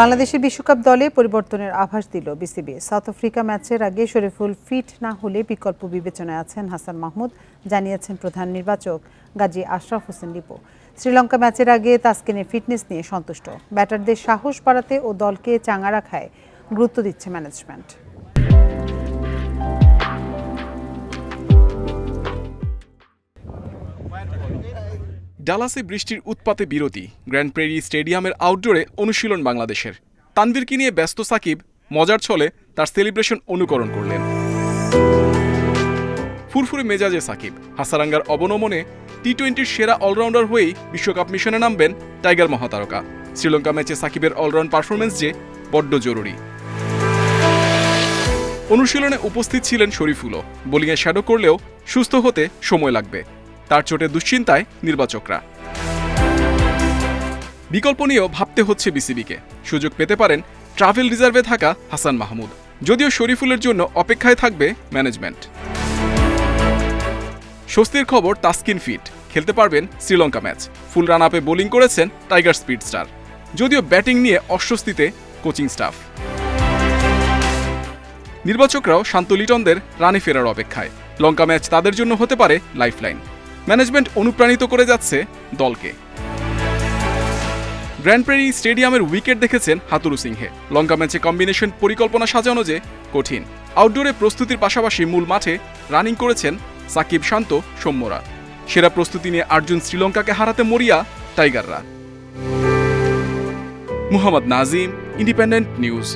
বাংলাদেশের বিশ্বকাপ দলে পরিবর্তনের আভাস দিল বিসিবি। সাউথ আফ্রিকা ম্যাচের আগে শরীফুল ফিট না হলে বিকল্প বিবেচনায় আছেন হাসান মাহমুদ, জানিয়েছেন প্রধান নির্বাচক গাজী আশরাফ হোসেন লিপো। শ্রীলঙ্কা ম্যাচের আগে তাসকিনের ফিটনেস নিয়ে সন্তুষ্ট। ব্যাটারদের সাহস বাড়াতে ও দলকে চাঙা রাখায় গুরুত্ব দিচ্ছে ম্যানেজমেন্ট। ডালাসে বৃষ্টির উৎপাতে বিরতি, গ্র্যান্ড প্রেরি স্টেডিয়ামের আউটডোরে অনুশীলন বাংলাদেশের। তানভীরকে নিয়ে ব্যস্ত সাকিব, মজার ছলে তার সেলিব্রেশন অনুকরণ করলেন। ফুরফুরে মেজাজে সাকিব, হাসারাঙ্গার অবনমনে টি টোয়েন্টির সেরা অলরাউন্ডার হয়েই বিশ্বকাপ মিশনে নামবেন টাইগার মহাতারকা। শ্রীলঙ্কা ম্যাচে সাকিবের অলরাউন্ড পারফরমেন্স যে বড্ড জরুরি। অনুশীলনে উপস্থিত ছিলেন শরীফুলও। বোলিংয়ে শ্যাডো করলেও সুস্থ হতে সময় লাগবে। তার চোটে দুশ্চিন্তায় নির্বাচকরা। বিকল্প নিয়েও ভাবতে হচ্ছে বিসিবিকে। সুযোগ পেতে পারেন ট্রাভেল রিজার্ভে থাকা হাসান মাহমুদ। যদিও শরীফুলের জন্য অপেক্ষায় থাকবে ম্যানেজমেন্ট। স্বস্তির খবর, তাস্কিন ফিট। খেলতে পারবেন শ্রীলঙ্কা ম্যাচ। ফুল রান আপে বোলিং করেছেন টাইগার স্পিড স্টার। যদিও ব্যাটিং নিয়ে অস্বস্তিতে কোচিং স্টাফ। নির্বাচকরাও শান্ত লিটনদের রানে ফেরার অপেক্ষায়। লঙ্কা ম্যাচ তাদের জন্য হতে পারে লাইফলাইন। ম্যানেজমেন্ট অনুপ্রাণিত করে যাচ্ছে দলকে। গ্র্যান্ড প্রেরি স্টেডিয়ামের উইকেট দেখেছেন হাতুরু সিংহে। লঙ্কা ম্যাচে কম্বিনেশন পরিকল্পনা সাজানো যে কঠিন। আউটডোরে প্রস্তুতির পাশাপাশি মূল মাঠে রানিং করেছেন সাকিব শান্ত সৌম্যরা সেরা প্রস্তুতি নিয়ে আর্জুন শ্রীলঙ্কাকে হারাতে মরিয়া টাইগাররা। Muhammad Nazim, independent news.